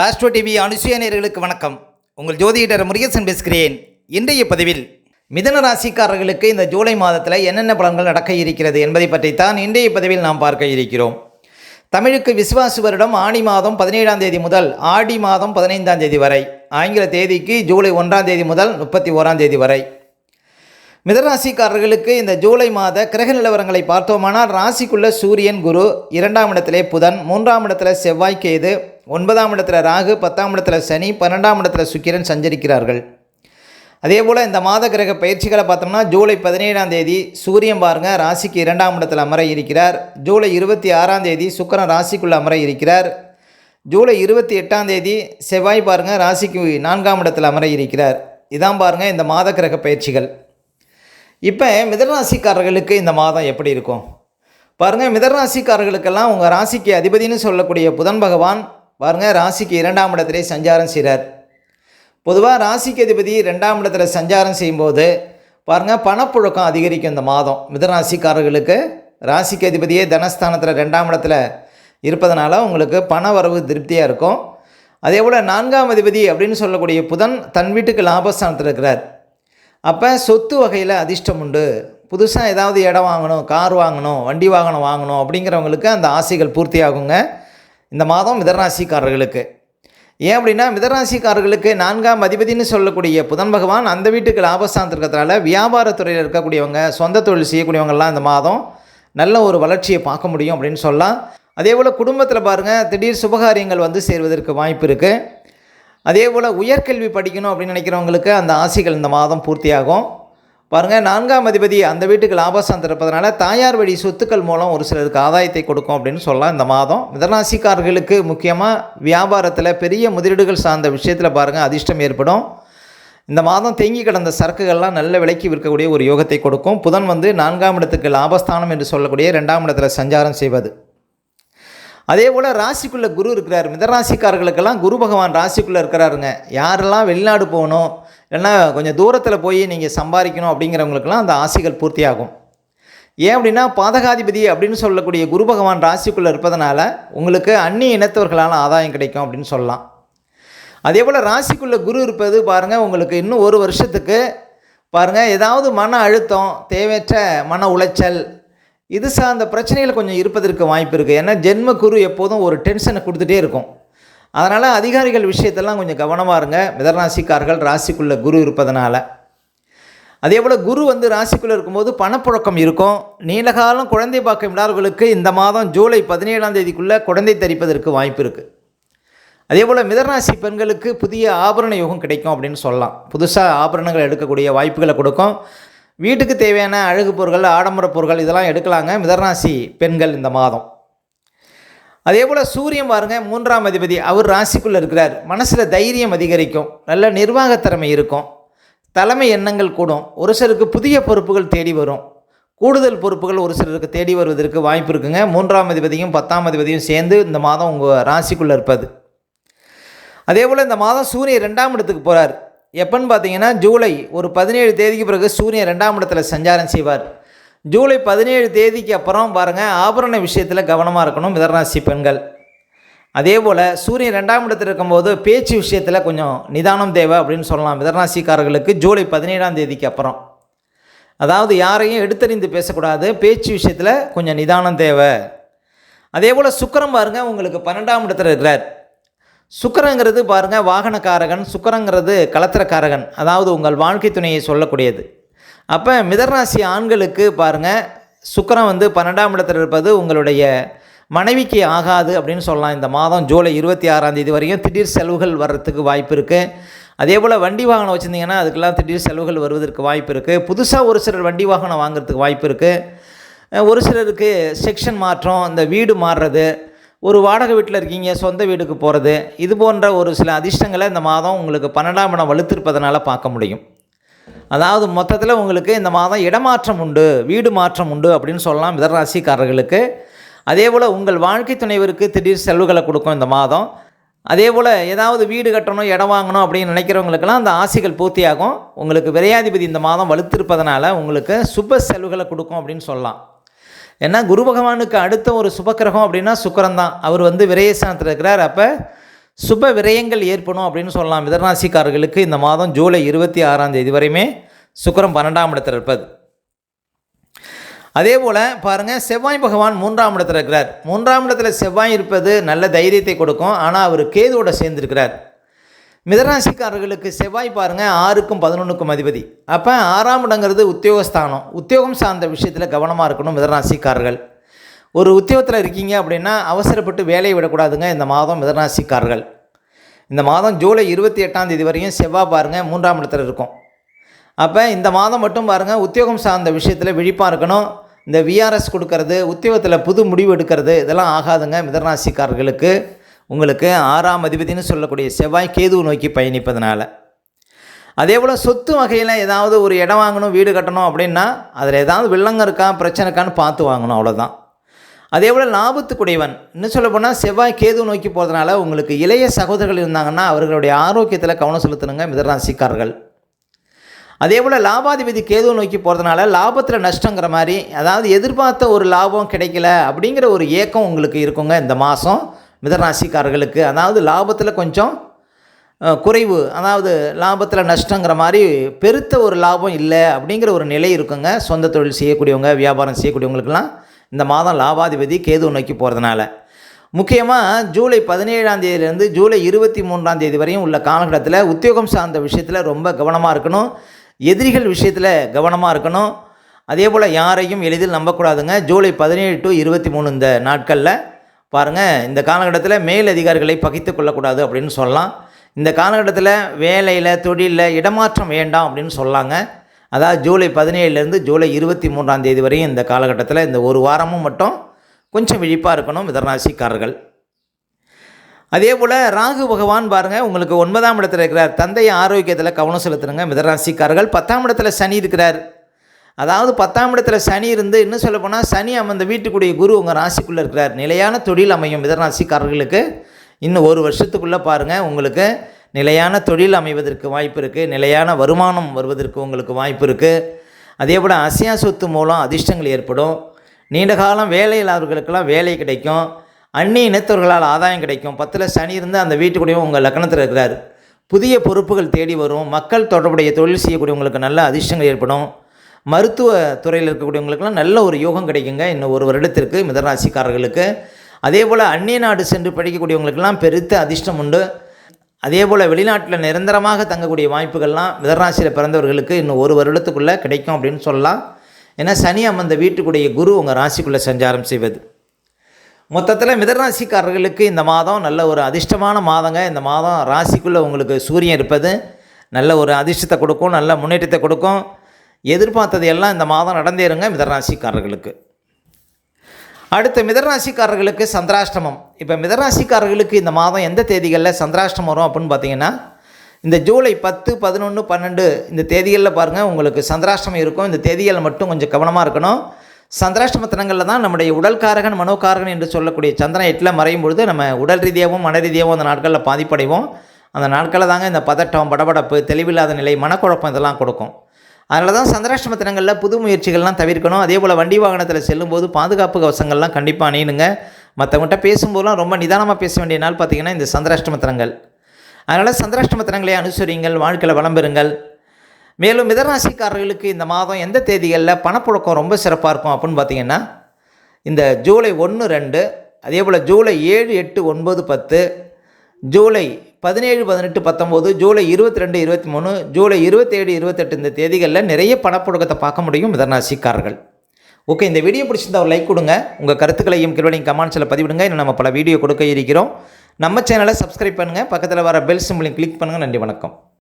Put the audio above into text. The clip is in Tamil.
ஆஸ்ட்ரோ டிவி அனுசுயநேர்களுக்கு வணக்கம். உங்கள் ஜோதிடர் முருகேசன் பேசுகிறேன். இன்றைய பதிவில் மிதன ராசிக்காரர்களுக்கு இந்த ஜூலை மாதத்தில் என்னென்ன பலன்கள் நடக்க இருக்கிறது என்பதை பற்றித்தான் இன்றைய பதிவில் நாம் பார்க்க இருக்கிறோம். தமிழுக்கு விசுவாசு வருடம் ஆணி மாதம் பதினேழாம் தேதி முதல் ஆடி மாதம் பதினைந்தாம் தேதி வரை. ஆங்கில தேதிக்கு ஜூலை ஒன்றாம் தேதி முதல் முப்பத்தி ஓராம் தேதி வரை. மிதராசிக்காரர்களுக்கு இந்த ஜூலை மாத கிரக நிலவரங்களை பார்த்தோமானால் ராசிக்குள்ள சூரியன் குரு இரண்டாம் இடத்திலே புதன் மூன்றாம் இடத்துல செவ்வாய் கேது ஒன்பதாம் இடத்துல ராகு பத்தாம் இடத்துல சனி பன்னெண்டாம் இடத்துல சுக்கிரன் சஞ்சரிக்கிறார்கள். அதே போல் இந்த மாத கிரக பயிற்சிகளை பார்த்தோம்னா ஜூலை பதினேழாம் தேதி சூரியன் பாருங்க ராசிக்கு இரண்டாம் இடத்தில் அமர இருக்கிறார். ஜூலை இருபத்தி ஆறாம் தேதி சுக்கிரன் ராசிக்குள்ள அமர இருக்கிறார். ஜூலை இருபத்தி எட்டாம் தேதி செவ்வாய் பாருங்க ராசிக்கு நான்காம் இடத்தில் அமர இருக்கிறார். இதான் பாருங்க இந்த மாத கிரக பயிற்சிகள். இப்போ மிதராசிக்காரர்களுக்கு இந்த மாதம் எப்படி இருக்கும்? பாருங்கள் மிதராசிக்காரர்களுக்கெல்லாம் உங்கள் ராசிக்கு அதிபதினு சொல்லக்கூடிய புதன் பகவான் பாருங்கள் ராசிக்கு இரண்டாம் இடத்திலே சஞ்சாரம் செய்கிறார் பொதுவாக ராசிக்கு அதிபதி ரெண்டாம் இடத்துல சஞ்சாரம் செய்யும்போது பாருங்கள் பணப்புழக்கம் அதிகரிக்கும் இந்த மாதம். மிதராசிக்காரர்களுக்கு ராசிக்கு அதிபதியே தனஸ்தானத்தில் ரெண்டாம் இடத்துல இருப்பதனால உங்களுக்கு பண வரவு திருப்தியாக இருக்கும். அதே போல் நான்காம் அதிபதி அப்படின்னு சொல்லக்கூடிய புதன் தன் வீட்டுக்கு லாபஸ்தானத்தில் இருக்கிறார். அப்போ சொத்து வகையில் அதிர்ஷ்டம் உண்டு. புதுசாக ஏதாவது இடம் வாங்கணும் கார் வாங்கணும் வண்டி வாகனம் வாங்கணும் அப்படிங்கிறவங்களுக்கு அந்த ஆசைகள் பூர்த்தி ஆகுங்க இந்த மாதம் மிதராசிக்காரர்களுக்கு. ஏன் அப்படின்னா மிதராசிக்காரர்களுக்கு நான்காம் அதிபதினு சொல்லக்கூடிய புதன் பகவான் அந்த வீட்டுக்கு லாபஸ்தானத்தில் இருக்கிறதுனால வியாபாரத்துறையில் இருக்கக்கூடியவங்க சொந்த தொழில் செய்யக்கூடியவங்கெல்லாம் இந்த மாதம் நல்ல ஒரு வளர்ச்சியை பார்க்க முடியும் அப்படின்னு சொல்லலாம். அதே போல் குடும்பத்தில் பாருங்கள் திடீர் சுபகாரியங்கள் வந்து சேர்வதற்கு வாய்ப்பு இருக்குது அதே போல் உயர்கல்வி படிக்கணும் அப்படின்னு நினைக்கிறவங்களுக்கு அந்த ஆசைகள் இந்த மாதம் பூர்த்தியாகும். பாருங்கள் நான்காம் அதிபதி அந்த வீட்டுக்கு லாபஸ்தான் திறப்பதனால தாயார் வழி சொத்துக்கள் மூலம் ஒரு சிலருக்கு ஆதாயத்தை கொடுக்கும் அப்படின்னு சொல்லலாம் இந்த மாதம். மிதராசிக்காரர்களுக்கு முக்கியமாக வியாபாரத்தில் பெரிய முதலீடுகள் சார்ந்த விஷயத்தில் பாருங்கள் அதிர்ஷ்டம் ஏற்படும். இந்த மாதம் தேங்கி கிடந்த சரக்குகள்லாம் நல்ல விலைக்கு விற்கக்கூடிய ஒரு யோகத்தை கொடுக்கும். புதன் வந்து நான்காம் இடத்துக்கு லாபஸ்தானம் என்று சொல்லக்கூடிய ரெண்டாம் இடத்துல சஞ்சாரம் செய்வது. அதே போல் ராசிக்குள்ளே குரு இருக்கிறார். மிதராசிக்காரர்களுக்கெல்லாம் குரு பகவான் ராசிக்குள்ளே இருக்கிறாருங்க. யாரெல்லாம் வெளிநாடு போகணும் இல்லைன்னா கொஞ்சம் தூரத்தில் போய் நீங்கள் சம்பாதிக்கணும் அப்படிங்கிறவங்களுக்கெல்லாம் அந்த ஆசைகள் பூர்த்தியாகும். ஏன் அப்படின்னா பாதகாதிபதி அப்படின்னு சொல்லக்கூடிய குரு பகவான் ராசிக்குள்ளே இருப்பதனால உங்களுக்கு அந்நிய இனத்தவர்களால் ஆதாயம் கிடைக்கும் அப்படின்னு சொல்லலாம். அதே போல் ராசிக்குள்ளே குரு இருப்பது பாருங்கள் உங்களுக்கு இன்னும் ஒரு வருஷத்துக்கு பாருங்கள் ஏதாவது மன அழுத்தம் தேவையற்ற மன உளைச்சல் இது சார்ந்த பிரச்சனைகள் கொஞ்சம் இருப்பதற்கு வாய்ப்பு இருக்குது ஏன்னா ஜென்ம குரு எப்போதும் ஒரு டென்ஷனை கொடுத்துட்டே இருக்கும். அதனால் அதிகாரிகள் விஷயத்தெல்லாம் கொஞ்சம் கவனமாக இருங்க. மிதராசிக்காரர்கள் ராசிக்குள்ளே குரு இருப்பதனால. அதே போல் குரு வந்து ராசிக்குள்ளே இருக்கும்போது பணப்புழக்கம் இருக்கும். நீண்டகாலம் குழந்தை பாக்கம் இல்லாதவர்களுக்கு இந்த மாதம் ஜூலை பதினேழாம் தேதிக்குள்ளே குழந்தை தரிப்பதற்கு வாய்ப்பு இருக்குது அதே போல் மிதராசி பெண்களுக்கு புதிய ஆபரண யோகம் கிடைக்கும் அப்படின்னு சொல்லலாம். புதுசாக ஆபரணங்கள் எடுக்கக்கூடிய வாய்ப்புகளை கொடுக்கும். வீட்டுக்கு தேவையான அழகு பொருட்கள் ஆடம்பர பொருட்கள் இதெல்லாம் எடுக்கலாங்க. மிதராசி பெண்கள் இந்த மாதம். அதே போல் சூரியன் பாருங்க மூன்றாம் அதிபதி அவர் ராசிக்குள்ளே இருக்கிறார். மனசில் தைரியம் அதிகரிக்கும். நல்ல நிர்வாகத் திறமை இருக்கும். தலைமை எண்ணங்கள் கூடும். ஒரு சிலருக்கு புதிய பொறுப்புகள் தேடி வரும். கூடுதல் பொறுப்புகள் ஒரு சிலருக்கு தேடி வருவதற்கு வாய்ப்பு இருக்குங்க. மூன்றாம் அதிபதியும் பத்தாம் அதிபதியும் சேர்ந்து இந்த மாதம் உங்கள் ராசிக்குள்ளே இருப்பது. அதே போல் இந்த மாதம் சூரியன் ரெண்டாம் இடத்துக்கு போகிறார் எப்போன்னு பார்த்தீங்கன்னா ஜூலை ஒரு பதினேழு தேதிக்கு பிறகு சூரியன் ரெண்டாம் இடத்துல சஞ்சாரம் செய்வார். ஜூலை பதினேழு தேதிக்கு அப்புறம் பாருங்கள் ஆபரண விஷயத்தில் கவனமாக இருக்கணும் மிதராசி பெண்கள். அதே போல் சூரியன் ரெண்டாம் இடத்துல இருக்கும்போது பேச்சு விஷயத்தில் கொஞ்சம் நிதானம் தேவை அப்படின்னு சொல்லலாம் மிதராசிக்காரர்களுக்கு ஜூலை பதினேழாம் தேதிக்கு அப்புறம். அதாவது யாரையும் எடுத்தறிந்து பேசக்கூடாது பேச்சு விஷயத்தில் கொஞ்சம் நிதானம் தேவை. அதே போல் சுக்கரம் பாருங்கள் உங்களுக்கு பன்னெண்டாம் இடத்துல இருக்கிறார். சுக்கரங்கிறது பாருங்கள் வாகனக்காரகன் சுக்கரங்கிறது கலத்திரக்காரகன். அதாவது உங்கள் வாழ்க்கை துணையை சொல்லக்கூடியது. அப்போ மிதராசி ஆண்களுக்கு பாருங்கள் சுக்கரம் வந்து பன்னெண்டாம் இடத்தில் இருப்பது உங்களுடைய மனைவிக்கு ஆகாது அப்படின்னு சொல்லலாம். இந்த மாதம் ஜூலை இருபத்தி ஆறாம் தேதி வரையும் திடீர் செலவுகள் வர்றதுக்கு வாய்ப்பு இருக்குது அதே போல் வண்டி வாகனம் வச்சுருந்தீங்கன்னா அதுக்கெல்லாம் திடீர் செலவுகள் வருவதற்கு வாய்ப்பு இருக்குது புதுசாக ஒரு சிலர் வண்டி வாகனம் வாங்குறதுக்கு வாய்ப்பு இருக்குது ஒரு சிலருக்கு செக்ஷன் மாற்றம் இந்த வீடு மாறுறது ஒரு வாடகை வீட்டில் இருக்கீங்க சொந்த வீடுக்கு போகிறது இது போன்ற ஒரு சில அதிர்ஷ்டங்களை இந்த மாதம் உங்களுக்கு பன்னெண்டாம் இடம் வலுத்திருப்பதனால பார்க்க முடியும். அதாவது மொத்தத்தில் உங்களுக்கு இந்த மாதம் இடமாற்றம் உண்டு வீடு மாற்றம் உண்டு அப்படின்னு சொல்லலாம் மிதராசிக்காரர்களுக்கு அதே போல் உங்கள் வாழ்க்கை துணைவருக்கு திடீர் செலவுகளை கொடுக்கும் இந்த மாதம். அதே போல் ஏதாவது வீடு கட்டணும் இடம் வாங்கணும் அப்படின்னு நினைக்கிறவங்களுக்கெல்லாம் அந்த ஆசைகள் பூர்த்தியாகும். உங்களுக்கு விரையாதிபதி இந்த மாதம் வலுத்திருப்பதனால உங்களுக்கு சுப செலவுகளை கொடுக்கும் அப்படின்னு சொல்லலாம். ஏன்னா குரு பகவானுக்கு அடுத்த ஒரு சுபக்கிரகம் அப்படின்னா சுக்கரன் தான் அவர் வந்து விரயஸ்தானத்தில் இருக்கிறார். அப்போ சுப விரயங்கள் ஏற்படும் அப்படின்னு சொல்லலாம். மிதராசிக்காரர்களுக்கு இந்த மாதம் ஜூலை இருபத்தி ஆறாம் தேதி வரையுமே சுக்கரம் பன்னெண்டாம் இடத்தில் இருப்பது அதே போல் பாருங்கள் செவ்வாய் பகவான் மூன்றாம் இடத்தில் இருக்கிறார். மூன்றாம் இடத்துல செவ்வாய் இருப்பது நல்ல தைரியத்தை கொடுக்கும். ஆனால் அவர் கேதுவோட சேர்ந்திருக்கிறார். மிதராசிக்காரர்களுக்கு செவ்வாய் பாருங்கள் ஆறுக்கும் பதினொன்றுக்கும் அதிபதி. அப்போ ஆறாம் இடங்கிறது உத்தியோகஸ்தானம். உத்தியோகம் சார்ந்த விஷயத்தில் கவனமாக இருக்கணும் மிதராசிக்காரர்கள். ஒரு உத்தியோகத்தில் இருக்கீங்க அப்படின்னா அவசரப்பட்டு வேலையை விடக்கூடாதுங்க இந்த மாதம் மிதராசிக்காரர்கள். இந்த மாதம் ஜூலை இருபத்தி எட்டாம் தேதி வரையும் செவ்வாய் பாருங்கள் மூன்றாம் இடத்துல இருக்கும். அப்போ இந்த மாதம் மட்டும் பாருங்கள் உத்தியோகம் சார்ந்த விஷயத்தில் விழிப்பாக இருக்கணும். இந்த விஆர்எஸ் கொடுக்கறது உத்தியோகத்தில் புது முடிவு எடுக்கிறது இதெல்லாம் ஆகாதுங்க மிதராசிக்காரர்களுக்கு. உங்களுக்கு ஆறாம் அதிபதினு சொல்லக்கூடிய செவ்வாய் கேதுவை நோக்கி பயணிப்பதனால. அதே போல் சொத்து வகையில் ஏதாவது ஒரு இடம் வாங்கணும் வீடு கட்டணும் அப்படின்னா அதில் ஏதாவது வில்லங்க இருக்கா பிரச்சனை இருக்கான்னு பார்த்து வாங்கணும் அவ்வளோதான் அதே போல் லாபத்துக்குடையவன் இன்னும் சொல்ல போனால் செவ்வாய் கேது நோக்கி போகிறதுனால உங்களுக்கு இளைய சகோதரர்கள் இருந்தாங்கன்னா அவர்களுடைய ஆரோக்கியத்தில் கவனம் செலுத்தணுங்க மிதராசிக்காரர்கள் அதே போல் லாபாதிபதி கேது நோக்கி போகிறதுனால லாபத்தில் நஷ்டங்கிற மாதிரி அதாவது எதிர்பார்த்த ஒரு லாபம் கிடைக்கல அப்படிங்கிற ஒரு ஏக்கம் உங்களுக்கு இருக்குங்க இந்த மாதம் மிதராசிக்காரர்களுக்கு அதாவது லாபத்தில் கொஞ்சம் குறைவு அதாவது லாபத்தில் நஷ்டங்கிற மாதிரி பெருத்த ஒரு லாபம் இல்லை அப்படிங்கிற ஒரு நிலை இருக்குங்க. சொந்த தொழில் செய்யக்கூடியவங்க வியாபாரம் செய்யக்கூடியவங்களுக்கெல்லாம் இந்த மாதம் லாபாதிபதி கேது நோக்கி போகிறதுனால முக்கியமாக ஜூலை பதினேழாம் தேதியிலேருந்து ஜூலை இருபத்தி மூன்றாம் தேதி வரையும் உள்ள காலகட்டத்தில் உத்தியோகம் சார்ந்த விஷயத்தில் ரொம்ப கவனமாக இருக்கணும். எதிரிகள் விஷயத்தில் கவனமாக இருக்கணும். அதே போல் யாரையும் எளிதில் நம்பக்கூடாதுங்க. ஜூலை பதினேழு டு இருபத்தி மூணு இந்த நாட்களில். பாருங்கள் இந்த காலகட்டத்தில் மேல் அதிகாரிகளை பகித்து கொள்ளக்கூடாது அப்படின்னு சொல்லலாம். இந்த காலகட்டத்தில் வேலையில் தொழிலில் இடமாற்றம் வேண்டாம் அப்படின்னு சொல்லாங்க. அதாவது ஜூலை பதினேழுலேருந்து ஜூலை இருபத்தி மூன்றாம் தேதி வரையும் இந்த காலகட்டத்தில் இந்த ஒரு வாரமும் மட்டும் கொஞ்சம் விழிப்பாக இருக்கணும் மிதராசிக்காரர்கள் அதே போல் ராகு பகவான் பாருங்கள் உங்களுக்கு ஒன்பதாம் இடத்துல இருக்கிறார். தந்தை ஆரோக்கியத்தில் கவனம் செலுத்துனுங்க மிதராசிக்காரர்கள் பத்தாம் இடத்துல சனி இருக்கிறார். அதாவது பத்தாம் இடத்துல சனி இருந்து இன்னும் சொல்ல போனால் சனி அமர்ந்த வீட்டுக்குடைய குரு உங்கள் ராசிக்குள்ளே இருக்கிறார். நிலையான தொழில் அமையும் மிதராசிக்காரர்களுக்கு இன்னும் ஒரு வருஷத்துக்குள்ளே பாருங்கள் உங்களுக்கு நிலையான தொழில் அமைவதற்கு வாய்ப்பு இருக்குது நிலையான வருமானம் வருவதற்கு உங்களுக்கு வாய்ப்பு இருக்குது அதே போல் அசியா சொத்து மூலம் அதிர்ஷ்டங்கள் ஏற்படும். நீண்ட காலம் வேலை இல்லாதவர்களுக்கெல்லாம் வேலை கிடைக்கும். அந்நிய இனத்தவர்களால் ஆதாயம் கிடைக்கும். பத்தில் சனி இருந்து அந்த வீட்டுக்குள்ளேயும் உங்கள் லக்னத்தில் இருக்கிறார். புதிய பொறுப்புகள் தேடி வரும். மக்கள் தொடர்புடைய தொழில் செய்யக்கூடியவங்களுக்கு நல்ல அதிர்ஷ்டங்கள் ஏற்படும். மருத்துவ துறையில் இருக்கக்கூடியவங்களுக்கெல்லாம் நல்ல ஒரு யோகம் கிடைக்குங்க. இன்னும் ஒரு வருடத்திற்கு மிதராசிக்காரர்களுக்கு அதே போல் அந்நிய நாடு சென்று படிக்கக்கூடியவங்களுக்கெல்லாம் பெருத்த அதிர்ஷ்டம் உண்டு. அதே போல் வெளிநாட்டில் நிரந்தரமாக தங்கக்கூடிய வாய்ப்புகள்லாம் மிதராசியில் பிறந்தவர்களுக்கு இன்னும் ஒரு வருடத்துக்குள்ளே கிடைக்கும் அப்படின்னு சொல்லலாம். ஏன்னா சனி அமர்ந்த வீட்டுக்குடைய குரு உங்கள் ராசிக்குள்ளே சஞ்சாரம் செய்வது. மொத்தத்தில் மிதராசிக்காரர்களுக்கு இந்த மாதம் நல்ல ஒரு அதிர்ஷ்டமான மாதங்க. இந்த மாதம் ராசிக்குள்ளே உங்களுக்கு சூரியன் இருப்பது. நல்ல ஒரு அதிர்ஷ்டத்தை கொடுக்கும். நல்ல முன்னேற்றத்தை கொடுக்கும். எதிர்பார்த்தது எல்லாம் இந்த மாதம் நடந்தேறுங்க மிதராசிக்காரர்களுக்கு. அடுத்த மிதராசிக்காரர்களுக்கு சந்திராஷ்டமம். இப்போ மிதராசிக்காரர்களுக்கு இந்த மாதம் எந்த தேதிகளில் சந்திராஷ்டமம் வரும் அப்படின்னு பார்த்தீங்கன்னா இந்த ஜூலை பத்து பதினொன்று பன்னெண்டு இந்த தேதிகளில் பாருங்கள் உங்களுக்கு சந்திராஷ்டமம் இருக்கும். இந்த தேதிகள் மட்டும் கொஞ்சம் கவனமாக இருக்கணும். சந்திராஷ்டம தினங்களில் தான் நம்முடைய உடல்காரகன் மனோகாரகன் என்று சொல்லக்கூடிய சந்திரன் எட்டில் மறையும் பொழுது நம்ம உடல் ரீதியாகவும் மன ரீதியாகவும் அந்த நாட்களில் பாதிப்படைவோம். அந்த நாட்களில் தாங்க இந்த பதட்டம் படபடப்பு தெளிவில்லாத நிலை மனக்குழப்பம் இதெல்லாம் கொடுக்கும். அதனால தான் சந்திராஷ்டம தினங்களில் புது முயற்சிகள்லாம் தவிர்க்கணும். அதே போல் வண்டி வாகனத்தில் செல்லும்போது பாதுகாப்பு கவசங்கள்லாம் கண்டிப்பாக அணியணுங்க. மற்றவங்கள்ட்ட பேசும்போதெல்லாம் ரொம்ப நிதானமாக பேச வேண்டிய நாள் பார்த்திங்கன்னா இந்த சந்திராஷ்டம தினங்கள். அதனால் சந்திராஷ்டம தினங்களை அனுசரிங்கள் வாழ்க்கையில் வளம்பெறுங்கள் மேலும் மிதராசிக்காரர்களுக்கு இந்த மாதம் எந்த தேதிகளில் பணப்புழக்கம் ரொம்ப சிறப்பாக இருக்கும் அப்படின்னு பார்த்தீங்கன்னா இந்த ஜூலை ஒன்று ரெண்டு அதே போல் ஜூலை ஏழு எட்டு ஒன்பது பத்து ஜூலை பதினேழு பதினெட்டு பத்தொம்போது ஜூலை இருபத்தி ரெண்டு இருபத்தி மூணு ஜூலை இருபத்தேழு இருபத்தெட்டு இந்த தேதிகளில் நிறைய பணப்புழக்கத்தை பார்க்க முடியும் மிதராசிக்காரர்கள் ஓகே இந்த வீடியோ பிடிச்சிருந்தா ஒரு லைக் கொடுங்க. உங்கள் கருத்துக்களையும் கிருவலையும் கமெண்ட்ஸில் பதிவிடுங்க. இன்னும் நம்ம பல வீடியோ கொடுக்க இருக்கிறோம். நம்ம சேனலை சப்ஸ்கிரைப் பண்ணுங்கள் பக்கத்தில் வர பெல் சிம்பிளையும் கிளிக் பண்ணுங்கள் நன்றி வணக்கம்.